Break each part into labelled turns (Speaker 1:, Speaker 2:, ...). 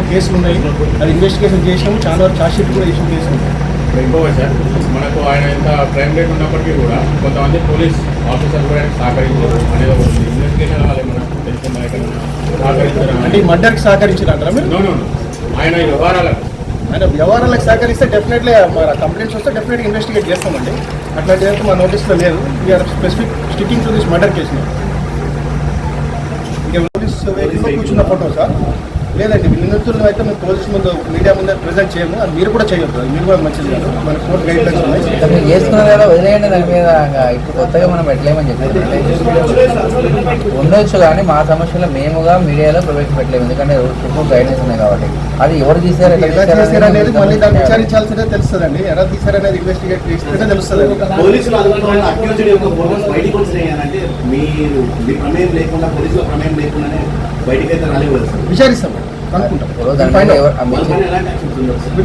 Speaker 1: కొన్ని కేసులు ఉన్నాయి? అది ఇన్వెస్టిగేషన్ చేసినాము. చాలా వరకు ఛార్జ్ షీట్ కూడా ఇష్యూ చేసినాము.
Speaker 2: ఇంకోటి సార్ మనకు ఆయన ఎంత క్రైమ్ రేట్ ఉన్నప్పటికీ కూడా కొంతమంది పోలీస్ ఆఫీసర్లు కూడా ఆయనకు సహకరించారు అనేది ఉంది. ఇన్వెస్టిగేషన్ వాళ్ళు ఇక్కడ సహకరించారా?
Speaker 1: అంటే మర్డర్కి సహకరించినారా మీరు?
Speaker 2: No no no. ఆయన వ్యవహారాలకు.
Speaker 1: ఆయన వ్యవహారాలకు సహకరిస్తే డెఫినెట్లీ మన కంప్లైంట్స్ వస్తే డెఫినెట్గా ఇన్వెస్టిగేట్ చేస్తామండి. అట్లాంటి అయితే మా నోటీస్లో లేదు. We're specific sticking to this murder case ఇంకా వెహికల్లో కూర్చున్న ఫోటో సార్ లేదండి నిందితులను అయితే మేము పోలీస్ ముందు మీడియా ముందు ప్రెజెంట్ చేయము. అది మీరు కూడా చేయొద్దు. మీరు కూడా మంచిది కాదు. మన కోర్టు గైడ్ లైన్స్ ఉన్నాయి
Speaker 3: చేసుకున్నారు కదా వదిలేయండి. దాని మీద ఇంకా ఇప్పుడు కొత్తగా మనం పెట్టలేమని చెప్తున్నాం ఉండొచ్చు కానీ మా సమస్యలు మేముగా మీడియాలో ప్రవేశపెట్టలేము ఎందుకంటే చుట్టూ గైడెన్స్ ఉన్నాయి కాబట్టి. అది ఎవరు తీశారు
Speaker 1: ఎలా
Speaker 3: తీశారు
Speaker 1: చేశారు అనేది మళ్ళీ దాన్ని
Speaker 3: అనేది
Speaker 1: విచారించాల్సిందే తెలుస్తుందండి. ఎలా తీశారనేది ఇన్వెస్టిగేట్ చేస్తేనే తెలుస్తుంది.
Speaker 4: పోలీసులు అనుకున్న అక్యూజ్డ్ యొక్క ఫోటోస్ బయటికి వచ్చినాయి మీరు మీ ప్రమేయం లేకుండా పోలీసుల ప్రమేయం లేకుండానే బయటికి అయితే రాలేవు సార్
Speaker 1: విచారిస్తాం కనుక్కుంటాం.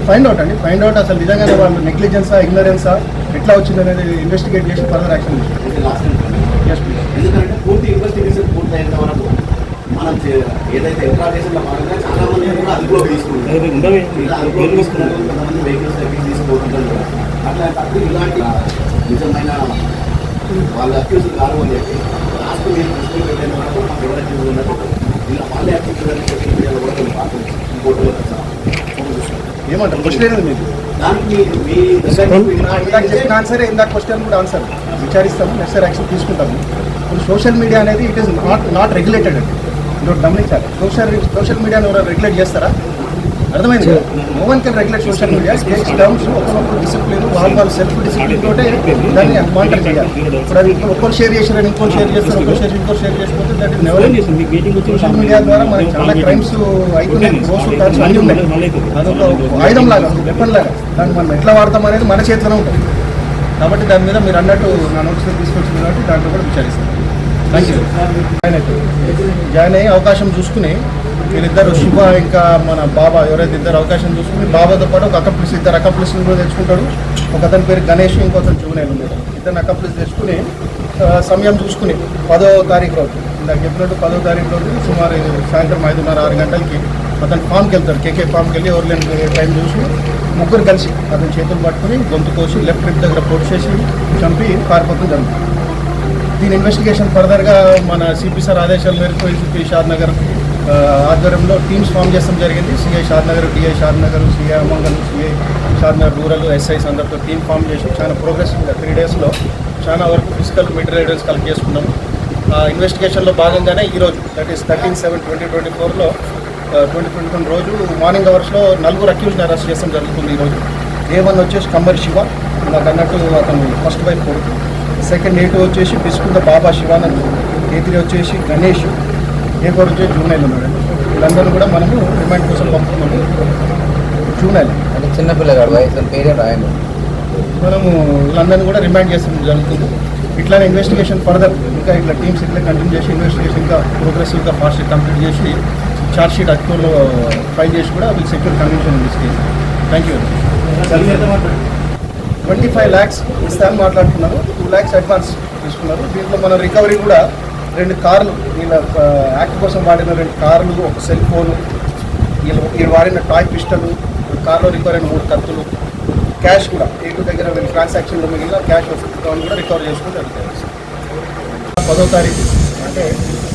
Speaker 1: ఫైండ్ అవుట్ అండి. ఫైండ్ అవుట్ అసలు నిజంగానే వాళ్ళు నెగ్లిజెన్సా ఇగ్నరెన్సా ఎట్లా వచ్చింది అనేది ఇన్వెస్టిగేట్ చేసి ఫర్దర్ యాక్షన్
Speaker 4: ఎందుకంటే పూర్తి ఇన్వెస్టిగేషన్ వరకు మనం ఏదైతే భాగంగా చాలా మంది కూడా అదుపులో తీసుకుంటారు. ఇలా అదుపులో తీసుకున్నారు కొంతమంది వెహికల్స్ దగ్గర తీసుకుపోతుంటారు కూడా. అట్లాంటప్పుడు ఇలాంటి నిజమైన వాళ్ళ అక్యూజ్ కాదు అని చెప్పి లాస్ట్ మీరు దృష్టి పెట్టిన వరకు మాకు ఎవరు అక్యూజ్
Speaker 1: ఏమంటారు? క్వశ్చన్ అనేది మీకు ఇందాక చెప్పిన ఆన్సరే ఇందాక క్వశ్చన్ కూడా ఆన్సర్ విచారిస్తాము నెక్స్ట్ యాక్షన్ తీసుకుంటాము. ఇప్పుడు సోషల్ మీడియా అనేది it is not not regulated అండి. మీరు గమనించాలి. సోషల్ సోషల్ మీడియాని ఎవరైనా రెగ్యులేట్ చేస్తారా? అర్థమైంది? No one can regulate social media takes terms ఒకరొకరు డిసిప్లిన్ వాళ్ళ వాళ్ళ సెల్ఫ్ డిసిప్లిన్ తోటే దాన్ని మానిటర్ చేయాలి. ఇప్పుడు అది ఒకరు షేర్ చేశారని ఇంకోటి షేర్ చేస్తారు ఒకరు share share చేసిపోతే that is never social media ద్వారా మనకి చాలా క్రైమ్స్ అవుతున్నాయి రోజు అన్నీ ఉన్నాయి. అదొక ఆయుధం లాగా వెపన్ లాగా దాన్ని మనం ఎట్లా వాడతాం అనేది మన చేతిలోనే ఉంటుంది. కాబట్టి దాని మీద మీరు అన్నట్టు నా నోట్స్లో తీసుకొచ్చింది కాబట్టి దాంట్లో కూడా విచారిస్తాను థ్యాంక్ యూ జాయిన్ అయితే జాయిన్ అయ్యి అవకాశం చూసుకుని వీళ్ళిద్దరు శుభ ఇంకా మన బాబా ఎవరైతే ఇద్దరు అవకాశం చూసుకుని బాబాతో పాటు ఒక అకప్లిస్ ఇద్దరు అకప్లిస్ని కూడా తెచ్చుకుంటాడు. ఒక అతని పేరు గణేష్ ఇంకొకరు జూనేలు ఉన్నాడు. ఇద్దరు అకప్లిస్ తెచ్చుకుని సమయం చూసుకుని పదో తారీఖు రోజు ఇందాక చెప్పినట్టు పదో తారీఖు రోజు సుమారు సాయంత్రం ఐదున్నర ఆరు గంటలకి అతను ఫామ్కి వెళ్తాడు. కేకే ఫామ్కి వెళ్ళి ఎవరు లేని టైం చూసి ముగ్గురు కలిసి అతని చేతులు పట్టుకుని గొంతు కోసి లెఫ్ట్ రిప్ దగ్గర పొడి చేసి చంపి పారిపోతుంది జరుగుతుంది. దీని ఇన్వెస్టిగేషన్ ఫర్దర్గా మన సిపి సార్ ఆదేశాల మేరకు సిపి షాద్ నగర్ ఆధ్వర్యంలో టీమ్స్ ఫామ్ చేస్తాం జరిగింది. CI Shadnagar DI Shadnagar CI Amangal CI Shadnagar rural SIs అందరితో టీమ్ ఫామ్ చేసి చాలా ప్రోగ్రెస్ త్రీ డేస్లో చాలా వరకు ఫిజికల్ మెటీరియల్ ఎవిడెన్స్ కలెక్ట్ చేసుకున్నాం. ఆ ఇన్వెస్టిగేషన్లో భాగంగానే ఈరోజు that is thirteen seven twenty twenty ఫోర్లో ట్వంటీ ట్వంటీ వన్ రోజు మార్నింగ్ అవర్స్లో నలుగురు అక్యూజ్ని అరెస్ట్ చేస్తాం జరుగుతుంది ఈరోజు ఏ వన్ వచ్చేసి కంబర్ శివ నాకు అన్నట్టు అతను ఫస్ట్ వైఫ్ కొడుకు. సెకండ్ ఏ టూ వచ్చేసి బిస్కుంద బాబా శివానంద్ ఏ త్రీ వచ్చేసి గణేష్ ఏ ఫోర్ వచ్చేసి జూనైల్ ఉన్నాడు వీళ్ళందరూ కూడా మనము రిమాండ్ కోసం పంపుతున్నాము. జూనైల్
Speaker 3: అంటే చిన్నపిల్లగాడు వయసు పేరే రాయండి.
Speaker 1: మనము వీళ్ళందరినీ కూడా రిమాండ్ చేస్తాం జరుగుతుంది. ఇట్లానే ఇన్వెస్టిగేషన్ ఫర్దర్ ఇంకా ఇట్లా టీమ్స్ ఇట్లా కంటిన్యూ చేసి ఇన్వెస్టిగేషన్ ఇంకా ప్రోగ్రెసివ్గా ఫాస్ట్ కంప్లీట్ చేసి ఛార్జ్ షీట్ అక్టోలో ఫైల్ చేసి కూడా will secure this case thank you twenty five lakhs ఇస్తామని మాట్లాడుతున్నారు. టూ ల్యాక్స్ అడ్వాన్స్ తీసుకున్నారు. దీంట్లో మన రికవరీ కూడా రెండు కార్లు వీళ్ళ యాక్ట్ కోసం వాడిన రెండు కార్లు ఒక సెల్ ఫోను వీళ్ళు వీళ్ళు వాడిన టాయ్ పిస్టలు కార్లో రికవర్ అయిన మూడు కత్తులు క్యాష్ కూడా ఏటు దగ్గర వీళ్ళు ట్రాన్సాక్షన్లో మిగిలిన క్యాష్ ఫిఫ్టీ కూడా రికవర్ చేసుకుని జరుగుతుంది పదో తారీఖు అంటే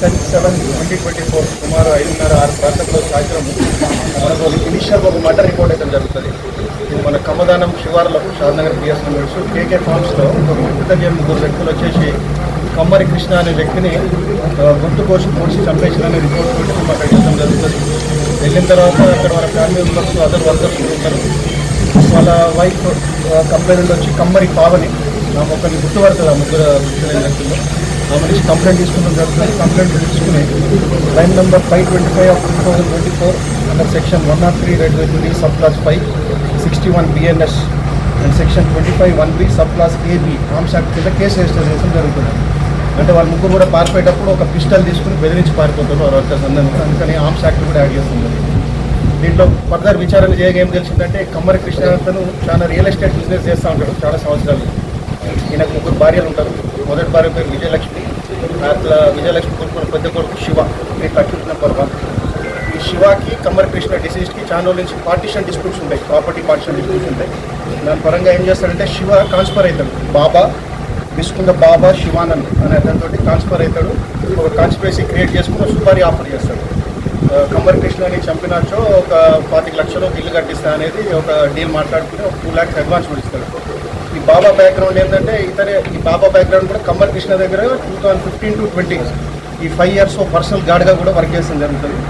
Speaker 1: ten seven twenty twenty four సుమారు ఐదున్నర ఆరు ప్రాంతంలో సాయంత్రం మనకు ఇనిషియల్ ఒక మర్డర్ రిపోర్ట్ అయితే జరుగుతుంది. మన కమ్మదానం శివార్లో షాద్నగర్ బిఎస్ నెంబర్స్ కేకే ఫార్మ్స్లో ఒక కృతజ్ఞ ముగ్గురు వ్యక్తులు వచ్చేసి కమ్మరి కృష్ణ అనే వ్యక్తిని గుర్తు కోసం కోసి పొడిచి చంపేసిన రిపోర్ట్ పెట్టి మాకు వెళ్ళడం జరుగుతుంది. వెళ్ళిన తర్వాత అక్కడ వాళ్ళ ఫ్యామిలీ మెంబర్స్ అదర్ వర్కర్స్ ఉంటారు వాళ్ళ వైఫ్ కంప్లైంట్ వచ్చి కమ్మరి పావని ఆమె ఒకరిని గుర్తుపడుతుంది ఆ ముగ్గురు వ్యక్తులు ఆమె నుంచి కంప్లైంట్ తీసుకున్న జరుగుతుంది. కంప్లైంట్ తీసుకుని line number five twenty five of two thousand twenty four under section one not three read twenty sub class five sixty one BNS and section twenty five one B sub class AB Arms Act కింద case register చేయడం జరుగుతుంది. అంటే వాళ్ళ ముగ్గురు కూడా పారిపోయేటప్పుడు ఒక pistol తీసుకుని బెదిరించి పారిపోతారు వారు వర్కర్స్ అందరూ. అందుకని ఆర్మ్స్ యాక్ట్ కూడా యాడ్ చేస్తుంది దీంట్లో ఫర్దర్ విచారణ చేయగా ఏం తెలిసిందంటే కమ్మరి కృష్ణ చాలా రియల్ ఎస్టేట్ బిజినెస్ చేస్తూ ఉంటాడు చాలా సంవత్సరాలు. ఈయనకు ముగ్గురు భార్యలు ఉంటారు. మొదటి భార్య పేరు విజయలక్ష్మి అట్లా విజయలక్ష్మి కొడుకున్న పెద్ద కొడుకు శివ. మీకు అక్యూజ్ నెంబర్ వన్ శివాకి కమ్మరకృష్ణ డిసీజ్కి చాలా నుంచి పార్టీషన్ డిస్ప్యూట్స్ ఉంటాయి ప్రాపర్టీ పార్టీషన్ డిస్ప్యూట్స్ ఉంటాయి. దాని పరంగా ఏం చేస్తాడంటే శివ ట్రాన్స్ఫర్ అవుతాడు. బాబా విసుకుంద బాబా శివానంద్ అనే అతనితో ట్రాన్స్ఫర్ అవుతాడు. ఒక కాన్స్పిరసీ క్రియేట్ చేసుకుని సుపారీ ఆఫర్ చేస్తాడు. ఆ, కమ్మర్ ఒక పాతిక లక్షలు ఇల్లు కట్టిస్తా అనేది ఒక డీల్ మాట్లాడుకుని ఒక టూ ల్యాక్స్ అడ్వాన్స్ కూడా ఇస్తాడు. ఈ బాబా బ్యాక్గ్రౌండ్ ఏంటంటే ఇతనే ఈ బాబా బ్యాక్గ్రౌండ్ కూడా కమ్మర్ కృష్ణ దగ్గర two thousand fifteen to twenty ఈ ఫైవ్ ఇయర్స్ పర్సనల్ గార్డ్గా కూడా వర్క్ చేసిన జరుగుతుంది.